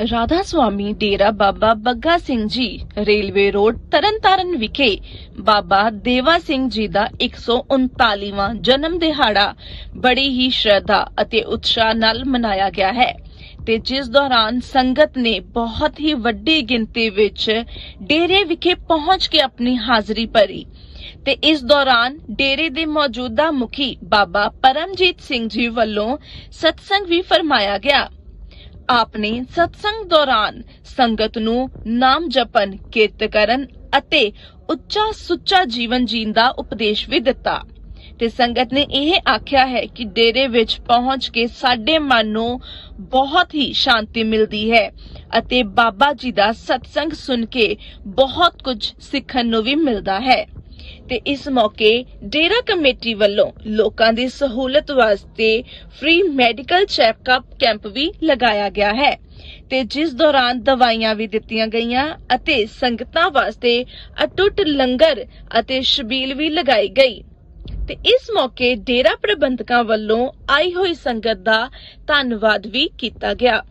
ਰਾਧਾ ਸੁਆਮੀ Dera Baba Bagga Singh ji, railway road, Tarn Taran ਵਿਖੇ ਬਾਬਾ ਦੇਵਾ ਸਿੰਘ ਜੀ ਦਾ 139ਵਾਂ ਜਨਮ ਦਿਹਾੜਾ ਬੜੀ ਹੀ ਸ਼ਰਧਾ ਅਤੇ ਉਤਸ਼ਾਹ ਨਾਲ ਮਨਾਇਆ ਗਿਆ ਹੈ ਤੇ ਜਿਸ ਦੌਰਾਨ ਸੰਗਤ ਨੇ ਬਹੁਤ ਹੀ ਵੱਡੀ ਗਿਣਤੀ ਵਿੱਚ ਡੇਰੇ ਵਿਖੇ ਪਹੁੰਚ ਕੇ ਆਪਣੀ ਹਾਜ਼ਰੀ ਭਰੀ ਤੇ ਇਸ ਦੌਰਾਨ ਡੇਰੇ ਦੇ ਮੌਜੂਦਾ ਮੁਖੀ ਬਾਬਾ ਪਰਮਜੀਤ ਸਿੰਘ ਜੀ ਵੱਲੋਂ ਸਤਸੰਗ ਵੀ ਫਰਮਾਇਆ ਗਿਆ। ਆਪ ਨੇ ਸਤਸੰਗ ਦੌਰਾਨ ਸੰਗਤ ਨੂੰ ਨਾਮ ਜਪਨ ਕੀਰਤ ਕਰਨ ਅਤੇ ਉੱਚਾ ਸੁੱਚਾ ਜੀਵਨ ਜੀਣ ਦਾ ਉਪਦੇਸ਼ ਵੀ ਦਿੱਤਾ। ਤੇ ਸੰਗਤ ਨੇ ਇਹ ਆਖਿਆ ਹੈ ਕਿ ਡੇਰੇ ਵਿੱਚ ਪਹੁੰਚ ਕੇ ਸਾਡੇ ਮਨ ਨੂੰ ਬਹੁਤ ਹੀ ਸ਼ਾਂਤੀ ਮਿਲਦੀ ਹੈ ਅਤੇ ਬਾਬਾ ਜੀ ਦਾ ਸਤਸੰਗ ਸੁਣ ਕੇ ਬਹੁਤ ਕੁਝ ਸਿੱਖਣ ਨੂੰ ਵੀ ਮਿਲਦਾ ਹੈ। ਤੇ ਇਸ ਮੌਕੇ ਡੇਰਾ ਕਮੇਟੀ ਵੱਲੋਂ ਲੋਕਾਂ ਦੀ ਸਹੂਲਤ ਵਾਸਤੇ ਫ੍ਰੀ ਮੈਡੀਕਲ ਚੈੱਕਅਪ ਕੈਂਪ ਵੀ ਲਗਾਇਆ ਗਿਆ ਹੈ ਤੇ ਜਿਸ ਦੌਰਾਨ ਦਵਾਈਆਂ ਵੀ ਦਿੱਤੀਆਂ ਗਈਆਂ ਅਤੇ ਸੰਗਤਾਂ ਵਾਸਤੇ ਅਟੁੱਟ ਲੰਗਰ ਅਤੇ ਛਬੀਲ ਵੀ ਲਗਾਈ ਗਈ ਤੇ ਇਸ ਮੌਕੇ ਡੇਰਾ ਪ੍ਰਬੰਧਕਾਂ ਵੱਲੋਂ ਆਈ ਹੋਈ ਸੰਗਤ ਦਾ ਧੰਨਵਾਦ ਵੀ ਕੀਤਾ ਗਿਆ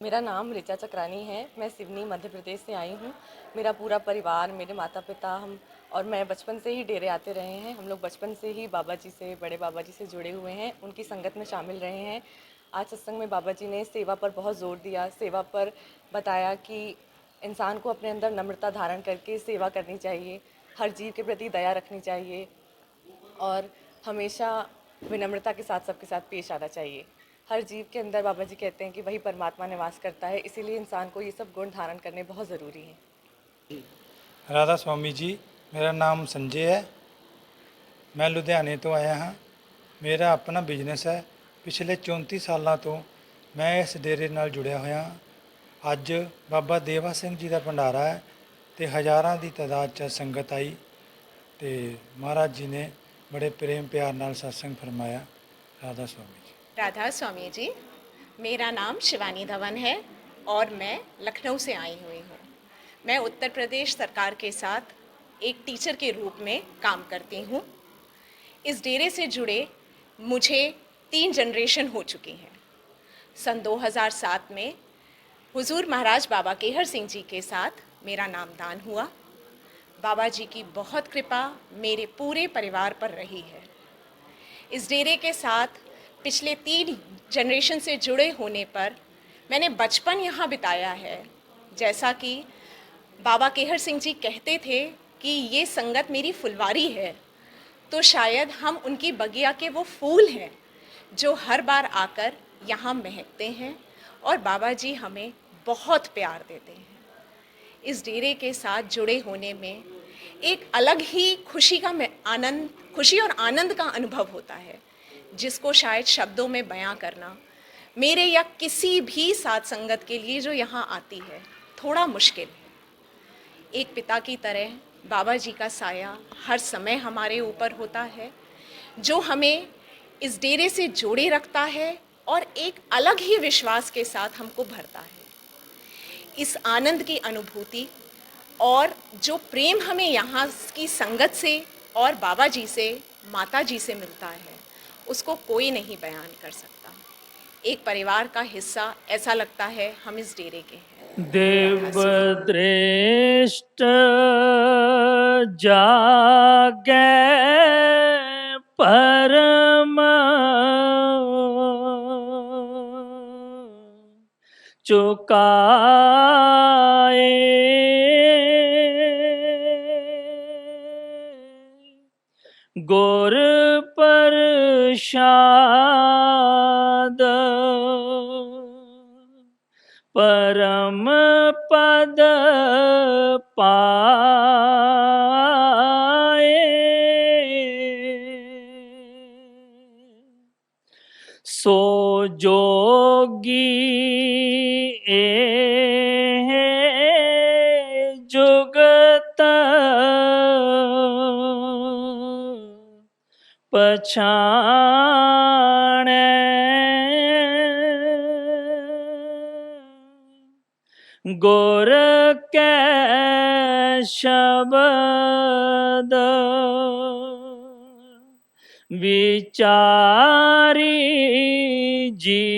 मेरा नाम ऋचा चक्रानी है मैं सिवनी मध्य प्रदेश से आई हूँ मेरा पूरा परिवार, मेरे माता पिता हम और मैं बचपन से ही डेरे आते रहे हैं। हम लोग बचपन से ही बाबा जी से, बड़े बाबा जी से जुड़े हुए हैं। उनकी संगत में शामिल रहे हैं। आज सत्संग में बाबा जी ने सेवा पर बहुत ज़ोर दिया। सेवा पर बताया कि इंसान को अपने अंदर नम्रता धारण करके सेवा करनी चाहिए। हर जीव के प्रति दया रखनी चाहिए और हमेशा विनम्रता के साथ सबके साथ पेश आना चाहिए। हर जीव के अंदर बाबा जी कहते हैं कि वही परमात्मा निवास करता है। इसीलिए इंसान को ये सब गुण धारण करने बहुत ज़रूरी हैं। ਰਾਧਾ ਸਵਾਮੀ ਜੀ ਮੇਰਾ ਨਾਮ ਸੰਜੇ ਹੈ ਮੈਂ ਲੁਧਿਆਣੇ ਤੋਂ ਆਇਆ ਹਾਂ ਮੇਰਾ ਆਪਣਾ ਬਿਜ਼ਨਸ ਹੈ ਪਿਛਲੇ 34 ਸਾਲਾਂ ਤੋਂ ਮੈਂ ਇਸ ਡੇਰੇ ਨਾਲ ਜੁੜਿਆ ਹੋਇਆ ਹਾਂ ਅੱਜ ਬਾਬਾ ਦੇਵਾ ਸਿੰਘ ਜੀ ਦਾ ਭੰਡਾਰਾ ਹੈ ਤੇ ਹਜ਼ਾਰਾਂ ਦੀ ਤਾਦਾਦ 'ਚ ਸੰਗਤ ਆਈ ਤੇ ਮਹਾਰਾਜ ਜੀ ਨੇ ਬੜੇ ਪ੍ਰੇਮ ਪਿਆਰ ਨਾਲ ਸਤਸੰਗ ਫਰਮਾਇਆ ਰਾਧਾ ਸਵਾਮੀ ਜੀ राधा स्वामी जी मेरा नाम शिवानी धवन है और मैं लखनऊ से आई हुई हूँ मैं उत्तर प्रदेश सरकार के साथ एक टीचर के रूप में काम करती हूँ। इस डेरे से जुड़े मुझे तीन जनरेशन हो चुकी हैं। सन 2007 में हुजूर महाराज बाबा केहर सिंह जी के साथ मेरा नामदान हुआ। बाबा जी की बहुत कृपा मेरे पूरे परिवार पर रही है। इस डेरे के साथ पिछले तीन जनरेशन से जुड़े होने पर मैंने बचपन यहाँ बिताया है, जैसा कि बाबा केहर सिंह जी कहते थे कि ये संगत मेरी फुलवारी है तो शायद हम उनकी बगिया के वो फूल हैं जो हर बार आकर यहाँ महकते हैं और बाबा जी हमें बहुत प्यार देते हैं। इस डेरे के साथ जुड़े होने में एक अलग ही खुशी का आनंद, खुशी और आनंद का अनुभव होता है, जिसको शायद शब्दों में बयां करना मेरे या किसी भी साथ संगत के लिए जो यहाँ आती है, थोड़ा मुश्किल है। एक पिता की तरह बाबा जी का साया हर समय हमारे ऊपर होता है, जो हमें इस डेरे से जोड़े रखता है और एक अलग ही विश्वास के साथ हमको भरता है। इस आनंद की अनुभूति और जो प्रेम हमें यहाँ की संगत से और बाबा जी से, माता जी से मिलता है, उसको कोई नहीं बयान कर सकता। एक परिवार का हिस्सा ऐसा लगता है हम इस डेरे के हैं। ਦੇਵ ਦ੍ਰਿਸ਼ਟ ਜਾਗੈ ਪਰਮ। ਚੁਕਾਏ। ਗੁਰ ਪਰਸ਼ਾ ਪਰਮ ਪਦ ਪਾਏ। ਸੋ ਜੋਗੀ ਇਹ ਜੁਗਤ ਪਛਾਣ ਗੁਰ ਕੈ ਸ਼ਬਦ ਵਿਚਾਰੀ ਜੀਓ।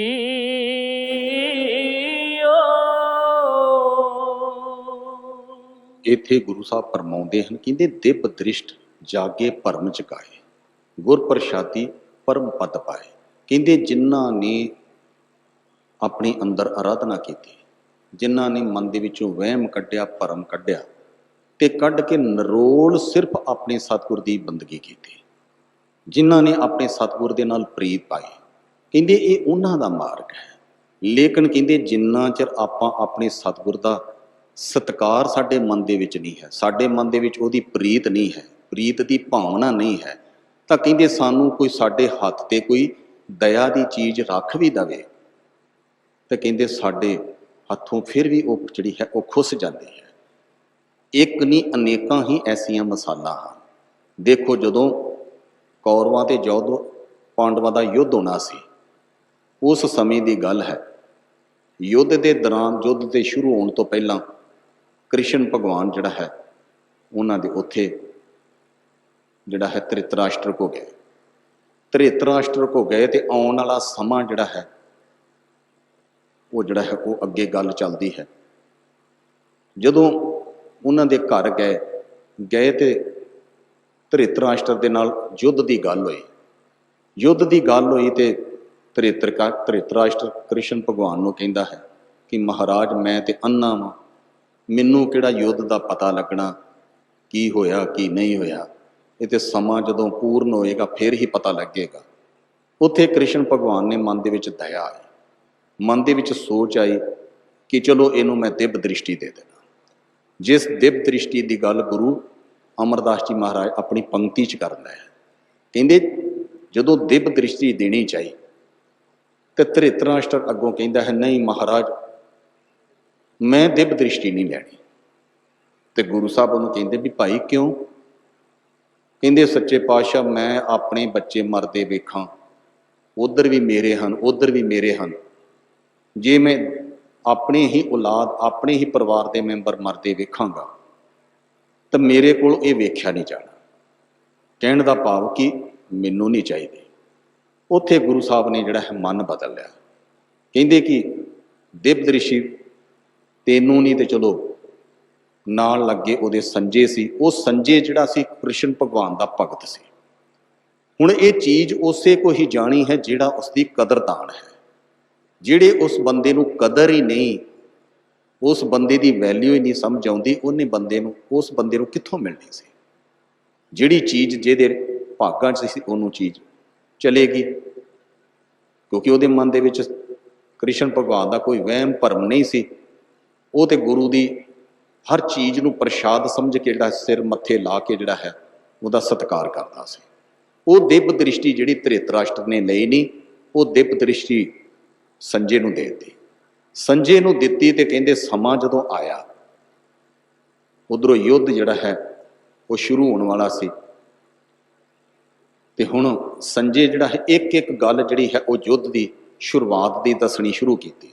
ਇਥੇ ਗੁਰੂ ਸਾਹਿਬ ਫਰਮਾਉਂਦੇ ਹਨ, ਕਹਿੰਦੇ, ਦਿਬ ਦ੍ਰਿਸ਼ਟ ਜਾਗੇ ਭਰਮ ਚਕਾਏ ਗੁਰ ਪ੍ਰਸ਼ਾਦੀ ਪਰਮ ਪਤ ਪਾਏ। ਕਹਿੰਦੇ, ਜਿਨ੍ਹਾਂ ਨੇ ਆਪਣੇ ਅੰਦਰ ਅਰਾਧਨਾ ਕੀਤੀ ਜਿਨ੍ਹਾਂ ਨੇ ਮਨ ਦੇ ਵਿੱਚੋਂ ਵਹਿਮ ਕੱਢਿਆ, ਭਰਮ ਕੱਢਿਆ ਤੇ ਕੱਢ ਕੇ ਨਰੋਲ ਸਿਰਫ ਆਪਣੇ ਸਤਿਗੁਰ ਦੀ ਬੰਦਗੀ ਕੀਤੀ। ਜਿਨ੍ਹਾਂ ਨੇ ਆਪਣੇ ਸਤਿਗੁਰ ਦੇ ਨਾਲ ਪ੍ਰੀਤ ਪਾਈ। ਕਹਿੰਦੇ ਇਹ ਉਹਨਾਂ ਦਾ ਮਾਰਗ ਹੈ। ਲੇਕਿਨ ਕਹਿੰਦੇ ਜਿੰਨਾ ਚਿਰ ਆਪਾਂ ਆਪਣੇ ਸਤਿਗੁਰ ਦਾ ਸਤਕਾਰ ਸਾਡੇ ਮਨ ਦੇ ਵਿੱਚ ਨਹੀਂ ਹੈ, ਸਾਡੇ ਮਨ ਦੇ ਵਿੱਚ ਉਹਦੀ ਪ੍ਰੀਤ ਨਹੀਂ ਹੈ, ਪ੍ਰੀਤ ਦੀ ਭਾਵਨਾ ਨਹੀਂ ਹੈ, ਤਾਂ ਕਹਿੰਦੇ ਸਾਨੂੰ ਕੋਈ ਸਾਡੇ ਹੱਥ ਤੇ ਕੋਈ ਦਇਆ ਦੀ ਚੀਜ਼ ਰੱਖ ਵੀ ਦਵੇ। ਤੇ ਕਹਿੰਦੇ ਸਾਡੇ ਹੱਥੋਂ ਫਿਰ ਵੀ ਉਹ ਜਿਹੜੀ ਹੈ ਉਹ ਖੁੱਸ ਜਾਂਦੀ ਹੈ। ਇੱਕ ਨਹੀਂ, ਅਨੇਕਾਂ ਹੀ ਐਸੀਆਂ ਮਿਸਾਲਾਂ ਹਨ। ਦੇਖੋ ਜਦੋਂ ਕੌਰਵਾਂ ਤੇ ਜਦੋਂ ਪਾਂਡਵਾਂ ਦਾ ਯੁੱਧ ਹੋਣਾ ਸੀ, ਉਸ ਸਮੇਂ ਦੀ ਗੱਲ ਹੈ, ਯੁੱਧ ਦੇ ਦੌਰਾਨ ਯੁੱਧ ਦੇ ਸ਼ੁਰੂ ਹੋਣ ਤੋਂ ਪਹਿਲਾਂ ਕ੍ਰਿਸ਼ਨ ਭਗਵਾਨ ਜਿਹੜਾ ਹੈ, ਉਹਨਾਂ ਦੇ ਉੱਥੇ ਜਿਹੜਾ ਹੈ ਧ੍ਰਿਤਰਾਸ਼ਟਰ ਕੋ ਗਏ। ਧ੍ਰਿਤਰਾਸ਼ਟਰ ਕੋ ਗਏ ਤੇ ਆਉਣ ਵਾਲਾ ਸਮਾਂ ਜਿਹੜਾ ਹੈ ਉਹ ਜਿਹੜਾ ਹੈ, ਉਹ ਅੱਗੇ ਗੱਲ ਚੱਲਦੀ ਹੈ। ਜਦੋਂ ਉਹਨਾਂ ਦੇ ਘਰ ਗਏ ਗਏ ਤੇ ਧ੍ਰਿਤਰਾਸ਼ਟਰ ਦੇ ਨਾਲ ਯੁੱਧ ਦੀ ਗੱਲ ਹੋਈ। ਯੁੱਧ ਦੀ ਗੱਲ ਹੋਈ ਤੇ ਧ੍ਰਿਤਰਕਾ ਧ੍ਰਿਤਰਾਸ਼ਟਰ ਕ੍ਰਿਸ਼ਨ ਭਗਵਾਨ ਨੂੰ ਕਹਿੰਦਾ ਹੈ ਕਿ ਮਹਾਰਾਜ, ਮੈਂ ਤੇ ਅੰਨਾ ਵਾਂ। ਮੈਨੂੰ ਕਿਹੜਾ ਯੁੱਧ ਦਾ ਪਤਾ ਲੱਗਣਾ? ਕੀ ਹੋਇਆ, ਕੀ ਨਹੀਂ ਹੋਇਆ? ਇਹ ਤੇ ਸਮਾਂ ਜਦੋਂ ਪੂਰਨ ਹੋਏਗਾ, ਫਿਰ ਹੀ ਪਤਾ ਲੱਗੇਗਾ। ਉੱਥੇ ਕ੍ਰਿਸ਼ਨ ਭਗਵਾਨ ਨੇ ਮਨ ਦੇ ਵਿੱਚ ਦਇਆ ਆਈ। ਮਨ ਦੇ ਵਿੱਚ ਸੋਚ ਆਈ ਕਿ ਚਲੋ ਇਹਨੂੰ ਮੈਂ ਦਿਵ ਦ੍ਰਿਸ਼ਟੀ ਦੇ ਦੇਣਾ। ਜਿਸ ਦਿਵ ਦ੍ਰਿਸ਼ਟੀ ਦੀ ਗੱਲ ਗੁਰੂ ਅਮਰਦਾਸ ਜੀ ਮਹਾਰਾਜ ਆਪਣੀ ਪੰਕਤੀ 'ਚ ਕਰਦਾ ਹੈ ਕਹਿੰਦੇ, ਜਦੋਂ ਦਿਵ ਦ੍ਰਿਸ਼ਟੀ ਦੇਣੀ ਚਾਹੀ, ਤੇ ਧ੍ਰਿਤਰਾਸ਼ਟਰ ਅੱਗੋਂ ਕਹਿੰਦਾ ਹੈ, ਨਹੀਂ ਮਹਾਰਾਜ, ਮੈਂ ਦਿਵ ਦ੍ਰਿਸ਼ਟੀ ਨਹੀਂ ਲੈਣੀ। ਤੇ ਗੁਰੂ ਸਾਹਿਬ ਉਹਨੂੰ ਕਹਿੰਦੇ ਵੀ, ਭਾਈ ਕਿਉਂ? ਕਹਿੰਦੇ, ਸੱਚੇ ਪਾਤਸ਼ਾਹ, ਮੈਂ ਆਪਣੇ ਬੱਚੇ ਮਰਦੇ ਵੇਖਾਂ। ਉਧਰ ਵੀ ਮੇਰੇ ਹਨ, ਉਧਰ ਵੀ ਮੇਰੇ ਹਨ। ਜੇ ਮੈਂ ਆਪਣੇ ਹੀ ਔਲਾਦ, ਆਪਣੇ ਹੀ ਪਰਿਵਾਰ ਦੇ ਮੈਂਬਰ ਮਰਦੇ ਵੇਖਾਂਗਾ, ਤਾਂ ਮੇਰੇ ਕੋਲ ਇਹ ਵੇਖਿਆ ਨਹੀਂ ਜਾਣਾ। ਕਹਿਣ ਦਾ ਭਾਵ ਕਿ ਮੈਨੂੰ ਨਹੀਂ ਚਾਹੀਦੀ। ਉੱਥੇ ਗੁਰੂ ਸਾਹਿਬ ਨੇ ਜਿਹੜਾ ਹੈ ਮਨ ਬਦਲ ਲਿਆ। ਕਹਿੰਦੇ ਕਿ ਦਿਵ ਰਿਸ਼ੀ ਤੈਨੂੰ ਨਹੀਂ ਤੇ ਚਲੋ ਨਾਲ ਲੱਗੇ ਉਹਦੇ ਸੰਜੇ ਸੀ। ਉਹ ਸੰਜੇ ਜਿਹੜਾ ਸੀ ਕ੍ਰਿਸ਼ਨ ਭਗਵਾਨ ਦਾ ਭਗਤ ਸੀ। ਹੁਣ ਇਹ ਚੀਜ਼ ਉਸੇ ਕੋ ਹੀ ਜਾਣੀ ਹੈ ਜਿਹੜਾ ਉਸ ਦੀ ਕਦਰਦਾਨ ਹੈ। ਜਿਹੜੇ ਉਸ ਬੰਦੇ ਨੂੰ ਕਦਰ ਹੀ ਨਹੀਂ, ਉਸ ਬੰਦੇ ਦੀ ਵੈਲਿਊ ਹੀ ਨਹੀਂ ਸਮਝ ਆਉਂਦੀ, ਉਹਨੇ ਬੰਦੇ ਨੂੰ, ਉਸ ਬੰਦੇ ਨੂੰ ਕਿੱਥੋਂ ਮਿਲਣੀ ਸੀ? ਜਿਹੜੀ ਚੀਜ਼ ਜਿਹਦੇ ਭਾਗਾਂ 'ਚ ਸੀ, ਉਹਨੂੰ ਚੀਜ਼ ਚਲੇਗੀ। ਕਿਉਂਕਿ ਉਹਦੇ ਮਨ ਦੇ ਵਿੱਚ ਕ੍ਰਿਸ਼ਨ ਭਗਵਾਨ ਦਾ ਕੋਈ ਵਹਿਮ ਭਰਮ ਨਹੀਂ ਸੀ। ਉਹ ਤੇ ਗੁਰੂ ਦੀ ਹਰ ਚੀਜ਼ ਨੂੰ ਪ੍ਰਸ਼ਾਦ ਸਮਝ ਕੇ ਜਿਹੜਾ ਸਿਰ ਮੱਥੇ ਲਾ ਕੇ ਜਿਹੜਾ ਹੈ, ਉਹਦਾ ਸਤਿਕਾਰ ਕਰਦਾ ਸੀ। ਉਹ ਦਿਵ ਦ੍ਰਿਸ਼ਟੀ ਜਿਹੜੀ ਧ੍ਰਿਤਰਾਸ਼ਟਰ ਨੇ ਲਈ ਨਹੀਂ, ਉਹ ਦਿਵ ਦ੍ਰਿਸ਼ਟੀ ਸੰਜੇ ਨੂੰ ਦੇ ਦਿੱਤੀ। ਸੰਜੇ ਨੂੰ ਦਿੱਤੀ ਤੇ ਕਹਿੰਦੇ ਸਮਾਂ ਜਦੋਂ ਆਇਆ, ਉਧਰੋਂ ਯੁੱਧ ਜਿਹੜਾ ਹੈ, ਉਹ ਸ਼ੁਰੂ ਹੋਣ ਵਾਲਾ ਸੀ। ਤੇ ਹੁਣ ਸੰਜੇ ਜਿਹੜਾ ਹੈ ਇੱਕ ਇੱਕ ਗੱਲ ਜਿਹੜੀ ਹੈ, ਉਹ ਯੁੱਧ ਦੀ ਸ਼ੁਰੂਆਤ ਦੀ ਦੱਸਣੀ ਸ਼ੁਰੂ ਕੀਤੀ।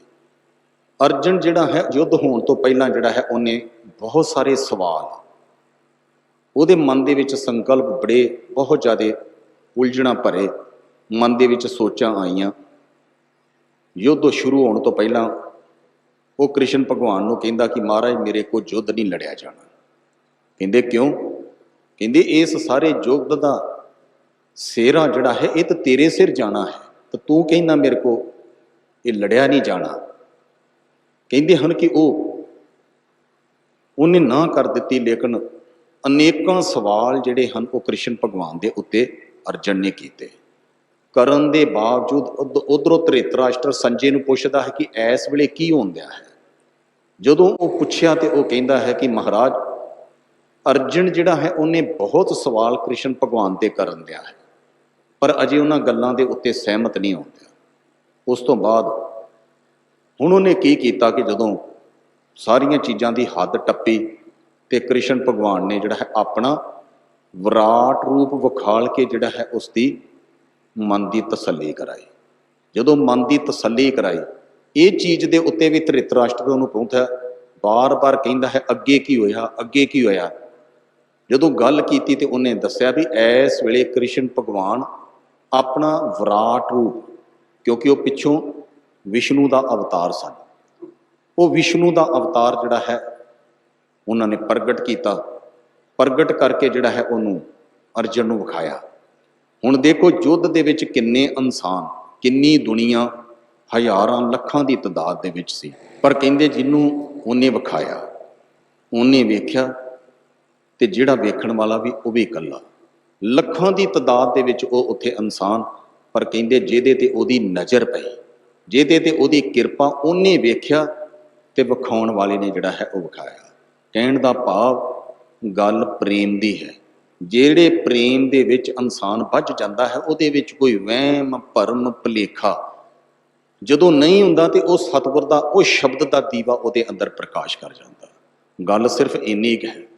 ਅਰਜਨ ਜਿਹੜਾ ਹੈ, ਯੁੱਧ ਹੋਣ ਤੋਂ ਪਹਿਲਾਂ ਜਿਹੜਾ ਹੈ, ਉਹਨੇ ਬਹੁਤ ਸਾਰੇ ਸਵਾਲ, ਉਹਦੇ ਮਨ ਦੇ ਵਿੱਚ ਸੰਕਲਪ ਬੜੇ ਬਹੁਤ ਜ਼ਿਆਦਾ ਉਲਝਣਾ ਭਰੇ, ਮਨ ਦੇ ਵਿੱਚ ਸੋਚਾਂ ਆਈਆਂ। ਯੁੱਧ ਸ਼ੁਰੂ ਹੋਣ ਤੋਂ ਪਹਿਲਾਂ ਉਹ ਕ੍ਰਿਸ਼ਨ ਭਗਵਾਨ ਨੂੰ ਕਹਿੰਦਾ ਕਿ ਮਹਾਰਾਜ, ਮੇਰੇ ਕੋਲ ਯੁੱਧ ਨਹੀਂ ਲੜਿਆ ਜਾਣਾ। ਕਹਿੰਦੇ ਕਿਉਂ? ਕਹਿੰਦੇ ਇਸ ਸਾਰੇ ਯੁੱਧ ਦਾ ਸੇਰਾ ਜਿਹੜਾ ਹੈ, ਇਹ ਤਾਂ ਤੇਰੇ ਸਿਰ ਜਾਣਾ ਹੈ, ਤਾਂ ਤੂੰ ਕਹਿੰਦਾ ਮੇਰੇ ਕੋ ਇਹ ਲੜਿਆ ਨਹੀਂ ਜਾਣਾ। ਕਹਿੰਦੇ ਹਨ ਕਿ ਉਹ ਉਹਨੇ ਨਾ ਕਰ ਦਿੱਤੀ, ਲੇਕਿਨ ਅਨੇਕਾਂ ਸਵਾਲ ਜਿਹੜੇ ਹਨ ਉਹ ਕ੍ਰਿਸ਼ਨ ਭਗਵਾਨ ਦੇ ਉੱਤੇ ਅਰਜਨ ਨੇ ਕੀਤੇ। ਕਰਨ ਦੇ ਬਾਵਜੂਦ ਉਧਰੋਂ ਧ੍ਰਿਤਰਾਸ਼ਟਰ ਸੰਜੇ ਨੂੰ ਪੁੱਛਦਾ ਹੈ ਕਿ ਇਸ ਵੇਲੇ ਕੀ ਹੁੰਦਿਆ ਹੈ। ਜਦੋਂ ਉਹ ਪੁੱਛਿਆ ਤੇ ਉਹ ਕਹਿੰਦਾ ਹੈ ਕਿ ਮਹਾਰਾਜ, ਅਰਜਨ ਜਿਹੜਾ ਹੈ ਉਹਨੇ ਬਹੁਤ ਸਵਾਲ ਕ੍ਰਿਸ਼ਨ ਭਗਵਾਨ ਤੇ ਕਰਨ ਦਿਆ ਹੈ, ਪਰ ਅਜੇ ਉਹਨਾਂ ਗੱਲਾਂ ਦੇ ਉੱਤੇ ਸਹਿਮਤ ਨਹੀਂ ਹੁੰਦਿਆ ਉਸ ਤੋਂ ਬਾਅਦ ਹੁਣ ਉਹਨੇ ਕੀ ਕੀਤਾ ਕਿ ਜਦੋਂ ਸਾਰੀਆਂ ਚੀਜ਼ਾਂ ਦੀ ਹੱਦ ਟੱਪੀ ਤੇ ਕ੍ਰਿਸ਼ਨ ਭਗਵਾਨ ਨੇ ਜਿਹੜਾ ਹੈ ਆਪਣਾ ਵਿਰਾਟ ਰੂਪ ਵਿਖਾਲ ਕੇ ਜਿਹੜਾ ਹੈ ਉਸ ਦੀ ਮਨ ਦੀ ਤਸੱਲੀ ਕਰਾਈ। ਜਦੋਂ ਮਨ ਦੀ ਤਸੱਲੀ ਕਰਾਈ, ਇਹ ਚੀਜ਼ ਦੇ ਉੱਤੇ ਵੀ ਧ੍ਰਿਤ ਧ੍ਰਿਤਰਾਸ਼ਟਰ ਉਹਨੂੰ ਪਹੁੰਚਿਆ ਬਾਰ-ਬਾਰ ਕਹਿੰਦਾ ਹੈ, ਅੱਗੇ ਕੀ ਹੋਇਆ, ਅੱਗੇ ਕੀ ਹੋਇਆ। ਜਦੋਂ ਗੱਲ ਕੀਤੀ ਤੇ ਉਹਨੇ ਦੱਸਿਆ ਵੀ ਇਸ ਵੇਲੇ ਕ੍ਰਿਸ਼ਨ ਭਗਵਾਨ ਆਪਣਾ ਵਿਰਾਟ ਰੂਪ, ਕਿਉਂਕਿ ਉਹ ਪਿੱਛੋਂ ਵਿਸ਼ਨੂੰ ਦਾ ਅਵਤਾਰ ਸਨ। ਉਹ ਵਿਸ਼ਨੂੰ ਦਾ ਅਵਤਾਰ ਜਿਹੜਾ ਹੈ, ਉਹਨਾਂ ਨੇ ਪ੍ਰਗਟ ਕੀਤਾ। ਪ੍ਰਗਟ ਕਰਕੇ ਜਿਹੜਾ ਹੈ ਉਹਨੂੰ ਅਰਜਨ ਨੂੰ ਵਿਖਾਇਆ। ਹੁਣ ਦੇਖੋ ਯੁੱਧ ਦੇ ਵਿੱਚ ਕਿੰਨੇ ਇਨਸਾਨ, ਕਿੰਨੀ ਦੁਨੀਆ ਹਜ਼ਾਰਾਂ ਲੱਖਾਂ ਦੀ ਤਦਾਦ ਦੇ ਵਿੱਚ ਸੀ। ਪਰ ਕਹਿੰਦੇ ਜਿਹਨੂੰ ਉਹਨੇ ਵਿਖਾਇਆ, ਉਹਨੇ ਵੇਖਿਆ ਤੇ ਜਿਹੜਾ ਵੇਖਣ ਵਾਲਾ ਵੀ ਉਹ ਵੀ ਇਕੱਲਾ। ਲੱਖਾਂ ਦੀ ਤਦਾਦ ਦੇ ਵਿੱਚ ਉਹ ਉੱਥੇ ਇਨਸਾਨ, ਪਰ ਕਹਿੰਦੇ ਜਿਹਦੇ ਤੇ ਉਹਦੀ ਨਜ਼ਰ ਪਈ, ਜਿਹਦੇ ਤੇ ਉਹਦੀ ਕਿਰਪਾ ਉਹਨੇ ਵੇਖਿਆ ਤੇ ਵਿਖਾਉਣ ਵਾਲੇ ਨੇ ਜਿਹੜਾ ਹੈ ਉਹ ਵਿਖਾਇਆ। ਕਹਿਣ ਦਾ ਭਾਵ, ਗੱਲ ਪ੍ਰੇਮ ਦੀ ਹੈ। ਜਿਹੜੇ ਪ੍ਰੇਮ ਦੇ ਵਿੱਚ ਇਨਸਾਨ ਵੱਜ ਜਾਂਦਾ ਹੈ, ਉਹਦੇ ਵਿੱਚ ਕੋਈ ਵਹਿਮ, ਭਰਮ, ਭੁਲੇਖਾ ਜਦੋਂ ਨਹੀਂ ਹੁੰਦਾ ਤੇ ਉਹ ਸਤਿਗੁਰ ਦਾ, ਉਹ ਸ਼ਬਦ ਦਾ ਦੀਵਾ ਉਹਦੇ ਅੰਦਰ ਪ੍ਰਕਾਸ਼ ਕਰ ਜਾਂਦਾ। ਗੱਲ ਸਿਰਫ ਇੰਨੀ ਕੁ ਹੈ।